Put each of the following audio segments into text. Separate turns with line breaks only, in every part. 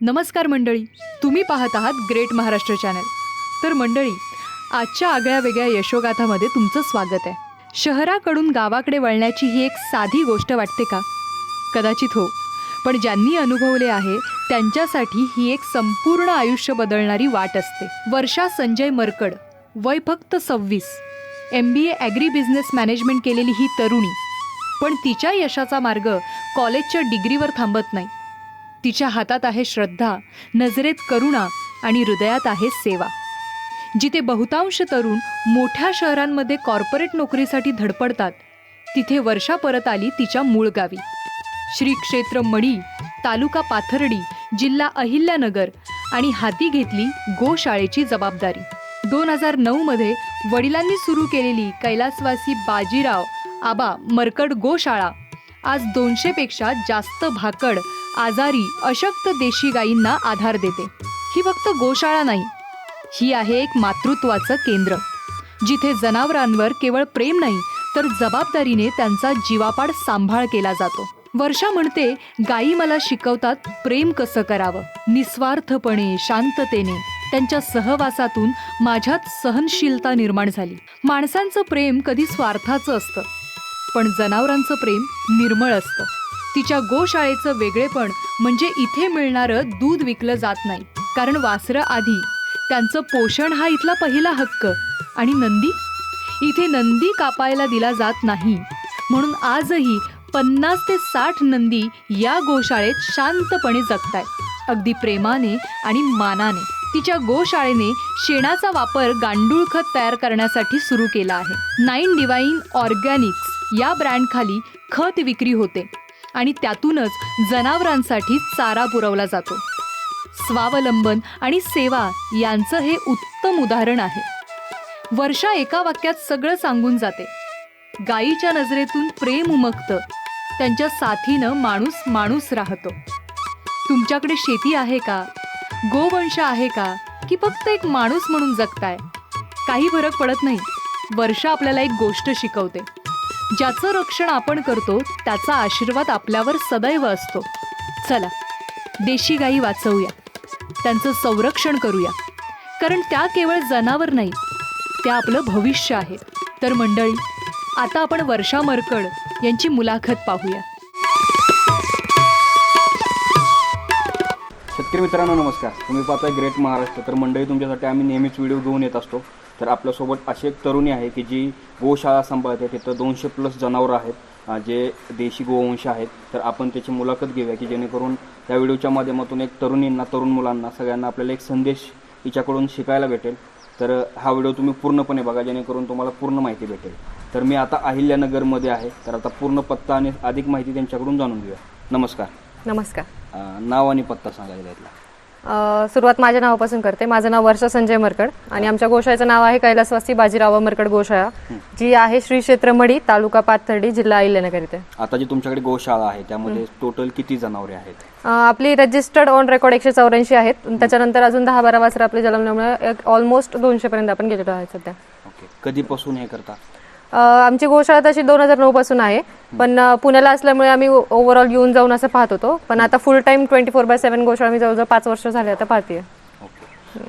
नमस्कार मंडळी तुम्ही पाहत आहात ग्रेट महाराष्ट्र चॅनल. तर मंडळी आजच्या आगळ्या वेगळ्या यशोगाथामध्ये तुमचं स्वागत आहे. शहराकडून गावाकडे वळण्याची ही एक साधी गोष्ट वाटते का? कदाचित हो. पण ज्यांनी अनुभवले आहे त्यांच्यासाठी ही एक संपूर्ण आयुष्य बदलणारी वाट असते. वर्षा संजय मरकड वय फक्त सव्वीस. M B A agri business management केलेली ही तरुणी. पण तिच्या यशाचा मार्ग कॉलेजच्या डिग्रीवर थांबत नाही. तिच्या हातात आहे श्रद्धा नजरेत करुणा आणि हृदयात आहे सेवा. जिथे बहुतांश तरुण मोठ्या शहरांमध्ये कॉर्पोरेट नोकरीसाठी धडपडतात तिथे वर्षा परत आली तिच्या मूळ गावी. श्री क्षेत्र मणी तालुका पाथर्डी जिल्हा अहिल्यानगर आणि हाती घेतली गोशाळेची जबाबदारी. दोन हजार नऊमध्ये वडिलांनी सुरू केलेली कैलासवासी बाजीराव आबा मरकड गोशाळा आज दोनशेपेक्षा जास्त भाकड आजारी अशक्त देशी गायींना आधार देते. ही फक्त गोशाळा नाही ही आहे एक मातृत्वाचं केंद्र. जिथे जनावरांवर केवळ प्रेम नाही तर जबाबदारीने त्यांचा जीवापाड सांभाळ केला जातो. वर्षा म्हणते गायी मला शिकवतात प्रेम कसं करावं? निस्वार्थपणे शांततेने. त्यांच्या सहवासातून माझ्यात सहनशीलता निर्माण झाली. माणसांचं प्रेम कधी स्वार्थाचं असतं पण जनावरांचं प्रेम निर्मळ असतं. तिच्या गोशाळेचं वेगळेपण म्हणजे इथे मिळणारं दूध विकलं जात नाही. कारण वासरं आधी. त्यांचं पोषण हा इथला पहिला हक्क. आणि नंदी? इथे नंदी कापायला दिला जात नाही. म्हणून आजही पन्नास ते साठ नंदी या गोशाळेत शांतपणे जगतायत. अगदी प्रेमाने आणि मानाने तिच्या गोशाळेने शेणाचा वापर गांडूळ खत तयार करण्यासाठी सुरू केला आहे. नाईन डिवाईन ऑर्गॅनिक्स या ब्रँडखाली खत विक्री होते. आणि त्यातूनच जनावरांसाठी चारा पुरवला जातो. स्वावलंबन आणि सेवा यांचं हे उत्तम उदाहरण आहे. वर्षा एका वाक्यात सगळं सांगून जाते. गायीच्या नजरेतून प्रेम उमगतं. त्यांच्या साथीनं माणूस माणूस राहतो. तुमच्याकडे शेती आहे का? गोवंश आहे का? की फक्त एक माणूस म्हणून जगताय? काही फरक पडत नाही. वर्षा आपल्याला एक गोष्ट शिकवते. ज्याचं रक्षण आपण करतो त्याचा आशीर्वाद आपल्यावर सदैव असतो. चला देशी गायी वाचवूया. त्यांचं संरक्षण करूया. कारण त्या केवळ जनावर नाही त्या आपलं भविष्य आहे. तर मंडळी आता आपण वर्षा मरकड यांची मुलाखत पाहूया.
शेतकरी मित्रांनो नमस्कार. तुम्ही पाहताय ग्रेट महाराष्ट्र तर मंडळी तुमच्यासाठी आम्ही नेहमीच व्हिडिओ घेऊन येत असतो. तर आपल्यासोबत अशी एक तरुणी आहे की जी गोशाळा सांभाळते तिथं दोनशे प्लस जनावरं आहेत. जे देशी गोवंश आहेत. तर आपण त्याची मुलाखत घेऊया की जेणेकरून त्या व्हिडिओच्या माध्यमातून एक तरुणींना तरुण मुलांना सगळ्यांना आपल्याला एक संदेश हिच्याकडून शिकायला भेटेल. तर हा व्हिडिओ तुम्ही पूर्णपणे बघा जेणेकरून तुम्हाला पूर्ण माहिती भेटेल. तर मी आता अहिल्यानगरमध्ये आहे. तर आता पूर्ण पत्ता आणि अधिक माहिती त्यांच्याकडून जाणून घेऊया. नमस्कार.
नमस्कार.
अं, नाव आणि पत्ता सांगायला इथला
अ, सुरुवात माझ्या नावापासून करते. माझं नाव वर्षा संजय मरकड आणि आमच्या गोशाळेचं नाव आहे कैलासवासी बाजीराव मरकड गोशाळा जी आहे श्री क्षेत्र मडी तालुका पाथर्डी जिल्हा अहिल्यानगर इथे
आता जी तुमच्याकडे गोशाळा आहे त्यामध्ये टोटल किती जनावरे आहेत?
अ, आपली रजिस्टर्ड ऑन रेकॉर्ड एकशे चौऱ्याऐंशी आहेत. त्याच्यानंतर अजून दहा बारा वासरं आपले जन्मल्यामुळे ऑलमोस्ट दोनशे पर्यंत आपण गेलेलो आहे सध्या.
ओके. कधीपासून हे करता?
आमची गोशाळा तशी दोन हजार नऊ पासून आहे. पण पुण्याला असल्यामुळे आम्ही ओव्हरऑल येऊन जाऊन असं पाहत होतो. पण आता full time twenty four by seven गोशाळा मी जवळजवळ पाच वर्ष झाले आता पाहते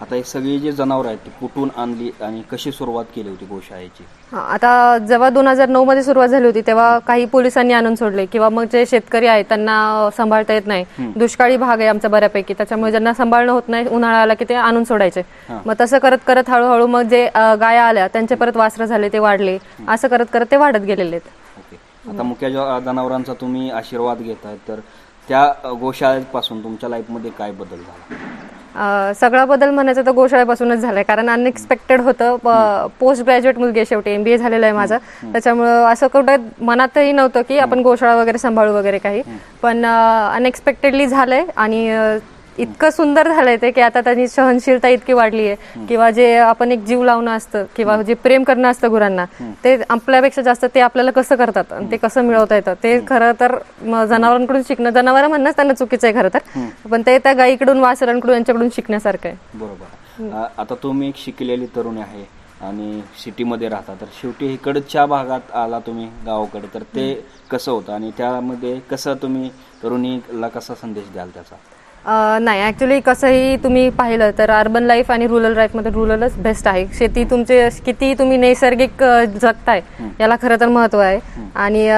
आता हे सगळी जी जनावरं आहेत ती कुठून आणली आणि कशी सुरुवात केली होती गोशाळेची?
हा, आता जेव्हा दोन हजार नऊ मध्ये सुरुवात झाली होती तेव्हा काही पोलिसांनी आणून सोडले किंवा मग जे शेतकरी आहेत त्यांना सांभाळता येत नाही. दुष्काळी भाग आहे आमचा बऱ्यापैकी त्याच्यामुळे ज्यांना सांभाळणं होत नाही उन्हाळा आला की ते आणून सोडायचे. मग तसं करत करत हळूहळू मग जे अ, गाया आल्या त्यांचे परत वासरं झाले ते वाढले. असं करत करत ते वाढत गेलेले आहेत.
ओके. आता मुख्य जनावरांचा तुम्ही आशीर्वाद घेताय तर त्या अ, गोशाळेपासून तुमच्या लाईफमध्ये काय बदल झाला?
सगळा बदल म्हणायचं तर गोशाळ्यापासूनच झालाय. कारण अनएक्सपेक्टेड होतं. पोस्ट ग्रॅज्युएट मुलगी आहे शेवटी. एमबीए झालेलं आहे माझं. त्याच्यामुळं असं कुठं मनातही नव्हतं की आपण गोशाळा वगैरे सांभाळू वगैरे काही. पण अनएक्सपेक्टेडली झालंय. आणि इतकं सुंदर झालंय ते की आता त्यांची सहनशीलता इतकी वाढली आहे किंवा जे आपण एक जीव लावणं असतं किंवा जे प्रेम करणं असतं गुरांना ते आपल्यापेक्षा जास्त ते आपल्याला कसं करतात आणि ते कसं मिळवता येतं? ते खरं तर जनावरांकडून शिकणं जनावर म्हणणंच त्यांना चुकीचं आहे खरं तर. पण ते त्या गाईकडून वासरांकडून यांच्याकडून शिकण्यासारखं आहे.
बरोबर. आता तुम्ही एक शिकलेली तरुणी आहे आणि सिटीमध्ये राहता तर शेवटी इकडच्या भागात आला तुम्ही गावाकडे तर ते कसं होतं आणि त्यामध्ये कसं तुम्ही तरुणीला कसा संदेश द्याल त्याचा?
नाही ॲक्च्युली कसंही तुम्ही पाहिलं तर अर्बन लाईफ आणि रुरल लाईफमध्ये रुरलच बेस्ट आहे. शेती तुमचे किती तुम्ही नैसर्गिक जगताय याला खरं तर महत्त्व आहे. आणि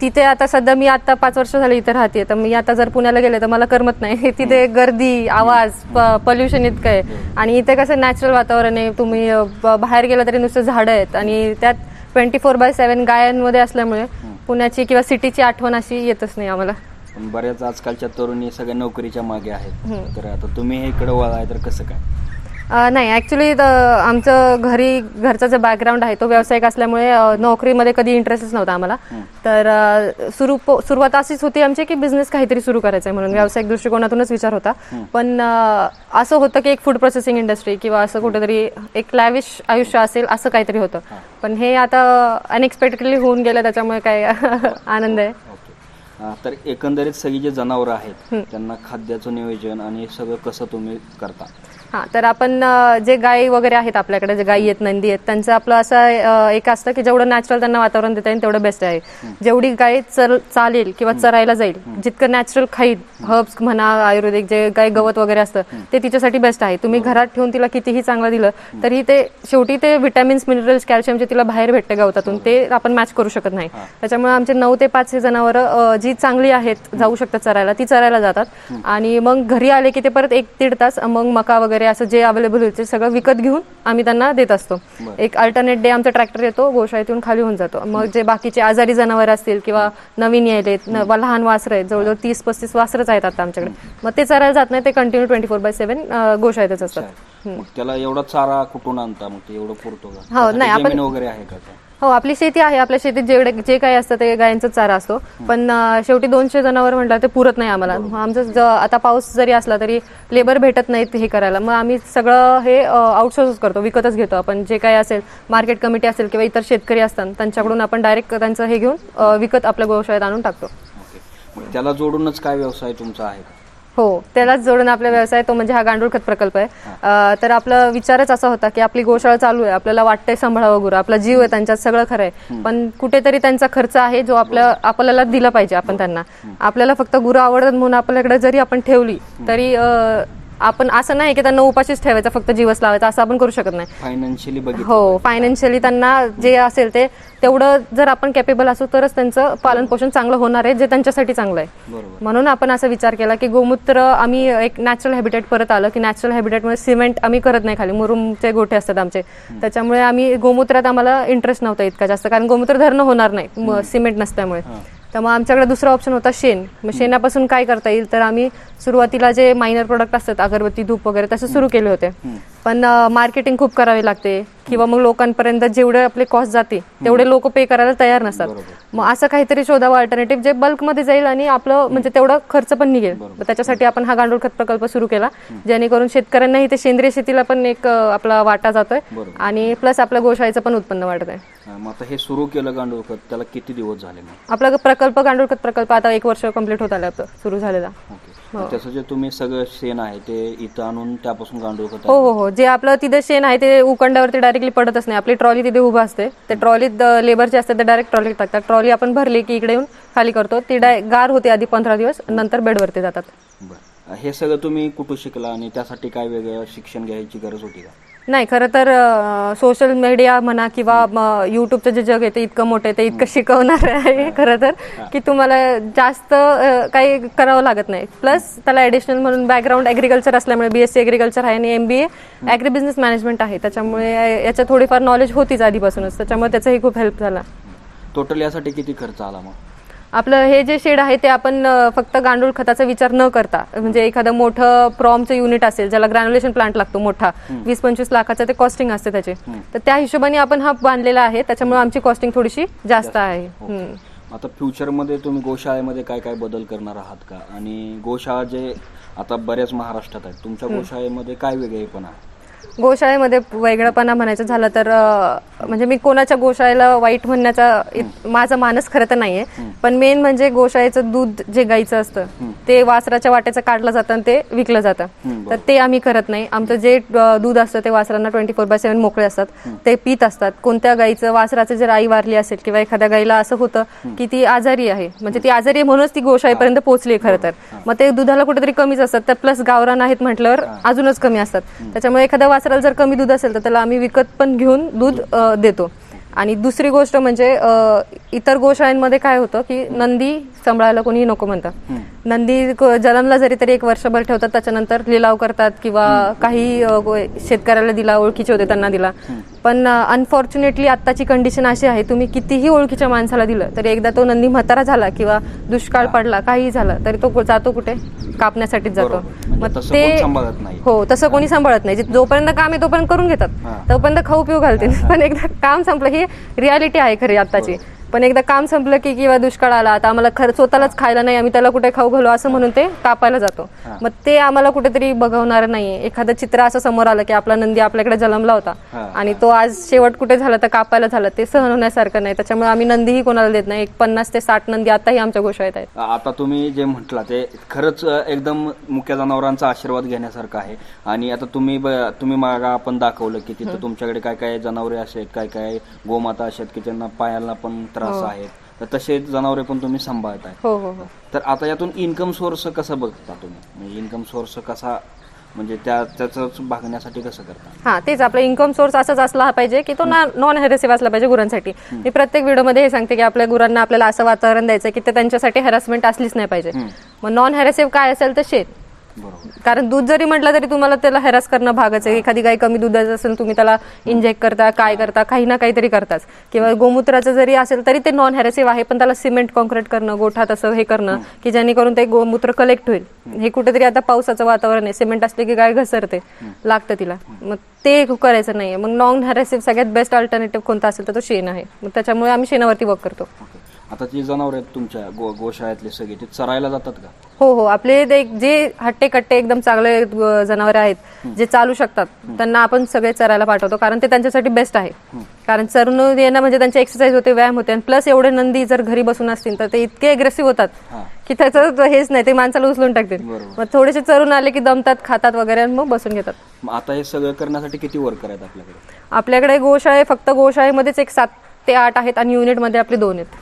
तिथे आता सध्या मी आता पाच वर्ष झाली इथे राहते तर मी आता जर पुण्याला गेले तर मला करमत नाही. तिथे गर्दी आवाज पॉल्युशन इतकं आहे. आणि इथे कसं नॅचरल वातावरण आहे. तुम्ही बाहेर गेलं तरी नुसतं झाडं आहेत. आणि त्यात ट्वेंटी फोर बाय सेवन गायांमध्ये असल्यामुळे पुण्याची किंवा सिटीची आठवण अशी येतच नाही आम्हाला.
पण बऱ्याच आजकालच्या तरुणी सगळ्या नोकरीच्या मागे आहेत. तर आता तुम्ही हे इकडे वळाय तर कसं काय?
नाही ॲक्च्युली आमचं घरी घरचा जो बॅकग्राऊंड आहे तो व्यावसायिक असल्यामुळे नोकरीमध्ये कधी इंटरेस्टच नव्हता आम्हाला. तर सुरू सुरुवात अशीच होती आमची की बिझनेस काहीतरी सुरू करायचा आहे म्हणून व्यावसायिक दृष्टिकोनातूनच विचार होता. पण असं होतं की एक फूड प्रोसेसिंग इंडस्ट्री किंवा असं कुठेतरी एक लॅविश आयुष्य असेल असं काहीतरी होतं. पण हे आता अनएक्सपेक्टेडली होऊन गेलं त्याच्यामुळे काय आनंद आहे.
तर एकंदरीत सगळी जे जनावरं आहेत त्यांना खाद्याचं नियोजन आणि सगळं कसं तुम्ही करता?
हा तर आपण जे गायी वगैरे आहेत आपल्याकडे जे गायी आहेत नंदी आहेत त्यांचं आपलं असं एक असतं की जेवढं नॅचरल त्यांना वातावरण देता येईल तेवढं बेस्ट आहे. जेवढी गाय चर चालेल किंवा चरायला जाईल जितकं नॅचरल खाईल हर्ब्स म्हणा आयुर्वेदिक जे गाय गवत वगैरे असतं ते तिच्यासाठी बेस्ट आहे. तुम्ही घरात ठेवून तिला कितीही चांगलं दिलं तरी ते शेवटी ते विटॅमिन्स मिनरल्स कॅल्शियम जे तिला बाहेर भेटते गवतातून ते आपण मॅच करू शकत नाही. त्याच्यामुळे आमचे नऊ ते पाच हे जनावरं जी चांगली आहेत जाऊ शकतात चरायला ती चरायला जातात. आणि मग घरी आले की ते परत एक दीड तास मग मका वगैरे असं जे अवेलेबल होईल ते सगळं विकत घेऊन आम्ही त्यांना देत असतो. एक अल्टरनेट डे आमचा ट्रॅक्टर येतो गोशाळेतून खाली होऊन जातो. मग जे बाकीचे आजारी जनावर असतील किंवा नवीन यायलेत लहान वासरं आहेत जवळजवळ तीस पस्तीस वासरच आहेत आता आमच्याकडे. मग ते चरायला जात नाही ते continue twenty four by seven गोशाळेतच असतात.
त्याला एवढा चारा कुठून आणता? मग एवढं पुरतो का?
हो, नाही, आपण-
वगैरे आहे का?
हो आपली शेती आहे. आपल्या शेतीत जेवढे जे काही असतं ते गायांचा चारा असतो. पण शेवटी दोनशे जनावर म्हटलं ते पुरत नाही आम्हाला. आमचं आता पाऊस जरी असला तरी लेबर भेटत नाहीत हे करायला. मग आम्ही सगळं हे आउटसोर्स करतो. विकतच घेतो आपण. जे काही असेल मार्केट कमिटी असेल किंवा इतर शेतकरी असतात त्यांच्याकडून आपण डायरेक्ट त्यांचं हे घेऊन विकत आपल्या गोशाळेत आणून टाकतो.
त्याला जोडूनच काय व्यवसाय तुमचा आहे? का
हो त्यालाच जोडून आपला व्यवसाय तो म्हणजे हा गांडूळ खत प्रकल्प आहे. अं, तर आपला विचारच असा होता की आपली गोशाळा चालू आहे आपल्याला वाटतंय सांभाळावं गुरु आपला जीव आहे त्यांच्यात सगळं खरं आहे. पण कुठेतरी त्यांचा खर्च आहे जो आपल्या आपल्याला दिला पाहिजे आपण त्यांना. आपल्याला फक्त गुरु आवडतात म्हणून आपल्याकडे जरी आपण ठेवली तरी अं, आपण असं नाही की त्यांना उपाशीच ठेवायचा फक्त जीवस लावायचा असं आपण करू शकत नाही.
फायनान्शियली बघितलं
हो फायनान्शियली त्यांना जे असेल ते तेवढं जर आपण कॅपेबल असू तरच त्यांचं पालन पोषण चांगलं होणार आहे जे त्यांच्यासाठी चांगलं आहे.
बरोबर.
म्हणून आपण असा विचार केला की गोमूत्र आम्ही एक नॅचरल हॅबिटेट परत आलं की नॅचरल हॅबिटेटमध्ये सिमेंट आम्ही करत नाही खाली मुरुमचे गोठे असतात आमचे. त्याच्यामुळे आम्ही गोमूत्रात आम्हाला इंटरेस्ट नव्हता इतका जास्त कारण गोमूत्र धरणं होणार नाही म- सिमेंट नसल्यामुळे. त्यामुळे आमच्याकडे दुसरा ऑप्शन होता शेण. मग शेणापासून काय करता येईल? तर आम्ही सुरुवातीला जे मायनर प्रोडक्ट असतात अगरबत्ती धूप वगैरे तसं सुरू केले होते. पण मार्केटिंग खूप करावी लागते. किंवा मग लोकांपर्यंत जेवढे आपले कॉस्ट जाते तेवढे लोक पे करायला तयार नसतात. मग असं काहीतरी शोधावं अल्टरनेटिव्ह जे बल्कमध्ये जाईल आणि आपलं म्हणजे तेवढा खर्च पण निघेल. त्याच्यासाठी आपण हा गांडूळ खत प्रकल्प सुरू केला जेणेकरून शेतकऱ्यांनाही ते सेंद्रिय शेतीला पण एक आपला वाटा जातोय. आणि प्लस आपल्या गोशाळेचं पण उत्पन्न वाढत आहे
हा, हे सुरू केलं गांडूळ खत त्याला किती दिवस झाले
आपला प्रकल्प गांडूळ खत प्रकल्प आता एक वर्ष कंप्लीट होत आला सुरू झालेला.
मग त्याचं जे तुम्ही सगळं शेण आहे ते इथं आणून त्यापासून गांडूळ खत
हो हो हो. जे आपलं तिथे शेण आहे ते उकंडावरती डायरेक्टली पडतच नाही. आपली ट्रॉली तिथे उभं असते. ते ट्रॉलीत लेबरचे असते ते डायरेक्ट ट्रॉलीत टाकतात. ट्रॉली आपण भरली की इकडे येऊन खाली करतो. ती डाय गार होते आधी पंधरा दिवस नंतर बेडवरती जातात.
बरं. हे सगळं तुम्ही कुठं शिकला आणि त्यासाठी काय वेगळं शिक्षण घ्यायची गरज होती का?
नाही खरं तर सोशल मीडिया म्हणा किंवा युट्यूबचं जे जग आहे ते इतकं मोठं आहे ते इतकं शिकवणार आहे खरं तर की तुम्हाला जास्त काही करावं लागत नाही. प्लस त्याला ऍडिशनल म्हणून बॅकग्राऊंड ॲग्रिकल्चर असल्यामुळे बीएससी ॲग्रिकल्चर आहे आणि एमबीए ॲग्री बिझनेस मॅनेजमेंट आहे. त्याच्यामुळे याच्यात थोडीफार नॉलेज होतीच आधीपासूनच. त्याच्यामुळे त्याचाही खूप हेल्प झाला.
टोटल यासाठी किती खर्च आला मग?
आपलं हे जे शेड आहे ते आपण फक्त गांडूळ खताचा विचार न करता म्हणजे एखादं मोठं प्रॉमचं युनिट असेल ज्याला ग्रॅन्युलेशन प्लांट लागतो मोठा वीस पंचवीस लाखाचं ते कॉस्टिंग असते त्याचे. तर त्या हिशोबाने आपण हा बांधलेला आहे त्याच्यामुळे आमची कॉस्टिंग थोडीशी जास्त आहे.
आता फ्युचरमध्ये तुम्ही गोशाळेमध्ये काय काय बदल करणार आहात का? आणि गोशाळा जे आता बऱ्याच महाराष्ट्रात आहेत तुमच्या गोशाळेमध्ये काय वेगळेपण? आहे
गोशाळेमध्ये वेगळंपणा म्हणायचं झालं तर म्हणजे मी कोणाच्या गोशाळेला वाईट म्हणण्याचा इत- माझा मानस खरं तर नाहीये. पण मेन म्हणजे गोशाळेचं दूध जे गाईचं असतं ते वासराच्या वाट्याचं काढलं जातं आणि ते विकलं जातं. तर ते आम्ही करत नाही. आमचं जे अ, दूध असतं ते वासरांना ट्वेंटी फोर बाय सेव्हन मोकळे असतात. ते पित असतात. कोणत्या गाईचं वासराचं जर आई वारली असेल किंवा एखाद्या गाईला असं होतं की ती आजारी आहे म्हणजे ती आजारी आहे म्हणूनच ती गोशाळेपर्यंत पोहोचली खरं तर. मग ते दुधाला कुठेतरी कमीच असतात. तर प्लस गावरान आहेत म्हटल्यावर अजूनच कमी असतात. त्याच्यामुळे एखाद्या वासराला जर कमी दूध असेल तर त्याला आम्ही विकत पण घेऊन दूध अ, देतो. आणि दुसरी गोष्ट म्हणजे इतर गोशाळांमध्ये काय होतं की नंदी सांभाळायला कोणीही नको म्हणतं. नंदी क- जन्मला जरी तरी एक वर्षभर ठेवतात त्याच्यानंतर लिलाव करतात किंवा काही अ, गो- शेतकऱ्याला दिला ओळखीचे होते त्यांना दिला. पण अनफॉर्च्युनेटली आत्ताची कंडिशन अशी आहे तुम्ही कितीही ओळखीच्या माणसाला दिलं तरी एकदा तो नंदी म्हातारा झाला किंवा दुष्काळ पडला काही झालं तरी तो कु- जातो कुठे? कापण्यासाठीच जातो.
बरोबर. म्हणजे तसं कोण सांभाळत नाही.
हो तसं कोणी सांभाळत नाही. जे- जोपर्यंत काम आहे तोपर्यंत करून
हा.
घेतात तोपर्यंत खाऊ पिऊ घालतील. पण एकदा काम संपलं ही रियालिटी आहे खरी आताची पण एकदा काम संपलं की किंवा दुष्काळ आला आता आम्हाला खरं स्वतःलाच खायला नाही आम्ही त्याला कुठे खाऊ घालू असं म्हणून ते कापायला जातो. मग ते आम्हाला कुठेतरी बघवणार नाहीये. एखादं चित्र असं समोर आलं की आपला नंदी आपल्याकडे जन्मला होता. आणि तो आज शेवट कुठे झाला तर कापायला झाला ते सहन होण्यासारखं नाही. त्याच्यामुळे आम्ही नंदीही कोणाला देत नाही. एक पन्नास ते साठ नंदी आताही आमच्या गोशाळेत आहेत.
आता तुम्ही जे म्हटला ते खरंच एकदम मुख्य जनावरांचा आशीर्वाद घेण्यासारखं आहे. आणि आता तुम्ही तुम्ही मागा आपण दाखवलं की तिथं तुमच्याकडे काय काय जनावरे असे आहेत काय काय गोमाता असे आहेत की ज्यांना पायाला पण त्रास आहेत. तर तसे जनावरे पण तुम्ही सांभाळताय
हो हो हो.
तर आता यातून इन्कम सोर्स कसं बघता तुम्ही? म्हणजे इन्कम सोर्स कसा म्हणजे त्या त्याच भागण्यासाठी कसं करता?
हा तेच आपला इन्कम सोर्स असाच असला पाहिजे की तो नॉन हेरेसिव्ह असला पाहिजे गुरांसाठी. मी प्रत्येक व्हिडिओमध्ये हे सांगते की आपल्या गुरांना आपल्याला असं वातावरण द्यायचं की ते त्यांच्यासाठी हॅरासमेंट असलीच नाही पाहिजे. मग नॉन हेरेसिव्ह काय असेल तर शेत. कारण दूध जरी म्हटलं तरी तुम्हाला त्याला हॅरास करणं भागच आहे. एखादी गाय कमी दुधाचं असेल तुम्ही त्याला इंजेक्ट करता काय करता काही ना काहीतरी करताच. किंवा गोमूत्राचं जरी असेल तरी ते नॉन हेरेसिव्ह आहे पण त्याला सिमेंट कॉन्क्रीट करणं गोठा तसं हे करणं की जेणेकरून ते गोमूत्र कलेक्ट होईल. हे कुठेतरी आता पावसाचं वातावरण आहे. सिमेंट असले की गाय घसरते लागतं तिला. मग ते करायचं नाहीये. मग नॉन हेरेसिव्ह सगळ्यात बेस्ट अल्टरनेटिव्ह कोणता असेल तर तो शेण आहे. मग त्याच्यामुळे आम्ही शेणावरती वर्क करतो.
आता जी जनावर आहेत तुमच्या गो गोशाळेतले सगळे ते चरायला जातात का?
हो हो. आपले ते एक जे हट्टे कट्टे एकदम चांगले जनावरे आहेत जे चालू शकतात त्यांना आपण सगळे चरायला पाठवतो कारण ते त्यांच्यासाठी बेस्ट आहे. कारण चरून येणं म्हणजे त्यांची एक्सरसाइज होते व्यायाम होते आणि प्लस एवढे नंदी जर घरी बसून असतील तर ते इतके अग्रेसिव्ह होतात
हा.
की त्याचं हेच नाही ते माणसाला उचलून टाकतील.
बरोबर.
मग थोडेसे चरून आले की दमतात खातात वगैरे आणि मग बसून घेतात.
मग आता हे सगळं करण्यासाठी किती वर्कर आहेत आपल्याकडे?
आपल्याकडे गोशाळे फक्त गोशाळेमध्येच एक सात ते आठ आहेत आणि युनिटमध्ये आपले दोन आहेत.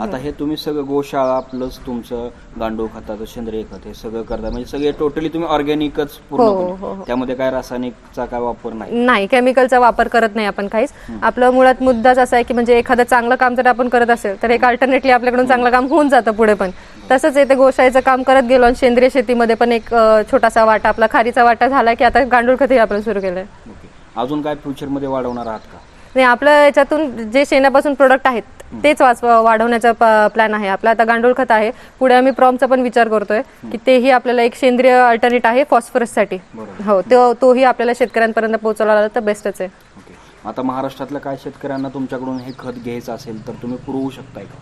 आता हे तुम्ही सगळं गोशाळा प्लस तुमचं गांडूळ खताचं सेंद्रिय खत हे सगळं करता. म्हणजे सगळे टोटली तुम्ही ऑर्गॅनिकच
हो, हो,
पूर्ण त्यामध्ये काय रासायनिकचा काय वापर नाही.
नाही केमिकलचा वापर करत नाही आपण काहीच. आपलं मुळात मुद्दाच असा आहे की म्हणजे एखादं चांगलं काम जर आपण करत असेल तर एक अल्टरनेटली आपल्याकडून चांगलं काम होऊन जातं पुढे पण. तसंच आहे ते गोशाळेचं काम करत गेलो आणि सेंद्रिय शेतीमध्ये पण एक अं, छोटासा वाटा आपला खारीचा वाटा झाला की आता गांडूळ खतही आपण सुरू केलंय.
ओके. अजून काय फ्युचरमध्ये वाढवणार आहात का?
नाही आपलं याच्यातून जे शेणापासून प्रोडक्ट आहेत तेच वाढवण्याचा प्लॅन आहे. आपला आता गांडूळ खत आहे. पुढे आम्ही प्रॉमचा पण विचार करतोय की तेही आपल्याला एक सेंद्रिय अल्टरनेट आहे फॉस्फरससाठी हो तो तोही आपल्याला शेतकऱ्यांपर्यंत पोहोचवला आला तर बेस्टच आहे.
आता महाराष्ट्रातल्या काय शेतकऱ्यांना तुमच्याकडून हे खत घ्यायचं असेल तर तुम्ही पुरवू शकताय का?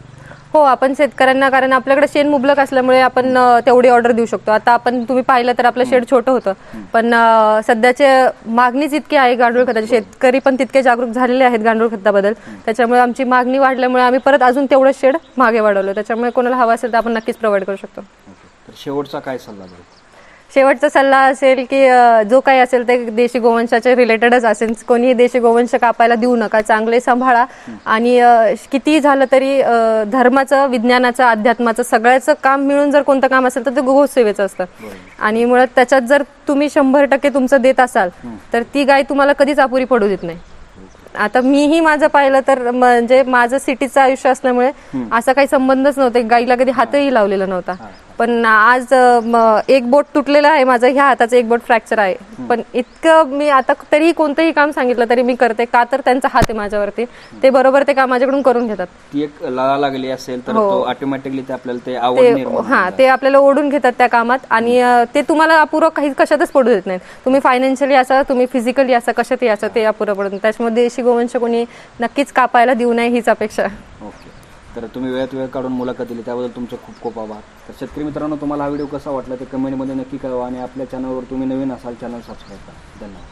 हो आपण शेतकऱ्यांना कारण आपल्याकडे शेण मुबलक असल्यामुळे आपण अ, तेवढी ऑर्डर देऊ शकतो. आता आपण तुम्ही पाहिलं तर आपलं शेड छोटं होतं. पण अ, सध्याचे मागणीच इतकी आहे गांडूळ खताची. शेतकरी पण तितके जागरूक झालेले आहेत गांडूळ खताबद्दल. त्याच्यामुळे आमची मागणी वाढल्यामुळे आम्ही परत अजून तेवढं शेड मागे वाढवलं. त्याच्यामुळे कोणाला हवं असेल तर आपण नक्कीच प्रोव्हाइड करू शकतो.
ओके. तर शेवटचा काय सल्ला
शेवटचा सल्ला असेल की जो काही असेल ते देशी गोवंशाच्या रिलेटेडच असेल कोणीही देशी गोवंश कापायला देऊ नका चांगले सांभाळा. आणि अ, कितीही झालं तरी धर्माचं विज्ञानाचं अध्यात्माचं सगळ्याचं काम मिळून जर कोणतं काम असेल तर ते गोसेवेचं असतं. आणि मुळात त्याच्यात जर तुम्ही शंभर टक्के तुमचं देत असाल तर ती गाय तुम्हाला कधीच अपुरी पडू देत नाही. आता मीही माझं पाहिलं तर म्हणजे माझं सिटीचं आयुष्य असल्यामुळे असा काही संबंधच नव्हता. गाईला कधी हातही लावलेला नव्हता. पण आज म, एक बोट तुटलेलं आहे माझं ह्या हाताचं एक बोट फ्रॅक्चर आहे. पण इतकं मी आता तरीही कोणतंही काम सांगितलं तरी मी करते. का तर त्यांचा हात आहे माझ्यावरती. ते बरोबर ते काम माझ्याकडून करून घेतात.
ती एक लळा लागली असेल तर तो ऑटोमॅटिकली ते आपल्याला ते आवड
ते
निर्माण
हा ते आपल्याला ओढून घेतात त्या कामात आणि अ, ते तुम्हाला अपुरं काही कशातच पडू देत नाहीत. तुम्ही फायनान्शियली असा तुम्ही फिजिकली असा कशातही असं ते अपुरं पडून त्याच्यामध्ये देशी गोवंश कोणी नक्कीच कापायला देऊ नये हीच अपेक्षा.
ओके. तर तुम्ही वेळात वेळ काढून मुलाखत दिली त्याबद्दल तुमचे खूप खूप आभार. तर शेतकरी मित्रांनो तुम्हाला हा व्हिडिओ कसा वाटला ते कमेंटमध्ये नक्की कळवा आणि आपल्या चॅनलवर तुम्ही नवीन असाल चॅनल सबस्क्राईब करा. धन्यवाद.